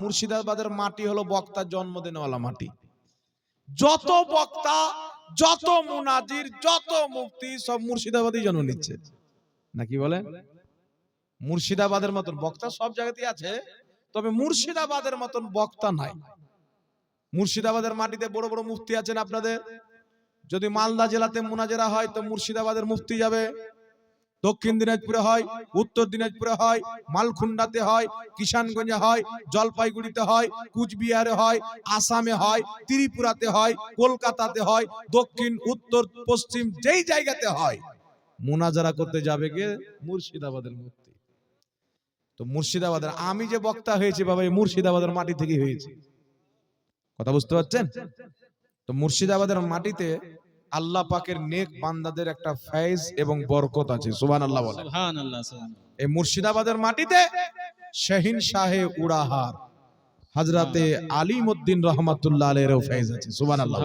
মুর্শিদাবাদের মাটি হলো বক্তার জন্মদিনওয়ালা মাটি। যত বক্তা, যত মুনাজির, যত মুক্তি সব মুর্শিদাবাদই জন্ম নিচ্ছে। নাকি বলেন? মুর্শিদাবাদের মতন বক্তা সব জায়গাতেই আছে, তবে মুর্শিদাবাদের মতন বক্তা নাই। মুর্শিদাবাদের মাটিতে বড় বড় মুফতি আছেন আপনাদের। যদি মালদা জেলাতে মুনাজেরা হয়, তো মুর্শিদাবাদের মুফতি যাবে। দক্ষিণ দিনাজপুরে হয়, উত্তর দিনাজপুরে হয়, মালখুন্ডাতে হয়, কিষানগঞ্জে হয়, জলপাইগুড়িতে হয়, কুচবিহারে হয়, আসামে হয়, ত্রিপুরাতে হয়, কলকাতাতে হয়, দক্ষিণ, উত্তর, পশ্চিম যেই জায়গাতে হয়। মোনাজারা করতে যাবে কে? মুর্শিদাবাদের মুফতি তো মুর্শিদাবাদের, আমি যে বক্তা হয়েছি বাবা, এই মুর্শিদাবাদের মাটি থেকে হয়েছে। কথা বুঝতে পারছেন? তো মুর্শিদাবাদের মাটিতে আল্লাহ পাকের নেক বান্দাদের একটা ফয়েজ এবং বরকত আছে সুবহান আল্লাহ বলে এই মুর্শিদাবাদের মাটিতে শাহিন শাহে উড়াহার আলিম আলিমউদ্দিন রহমাতুল্লাহ আলাইহির ফয়েজ আছে সুবহান আল্লাহ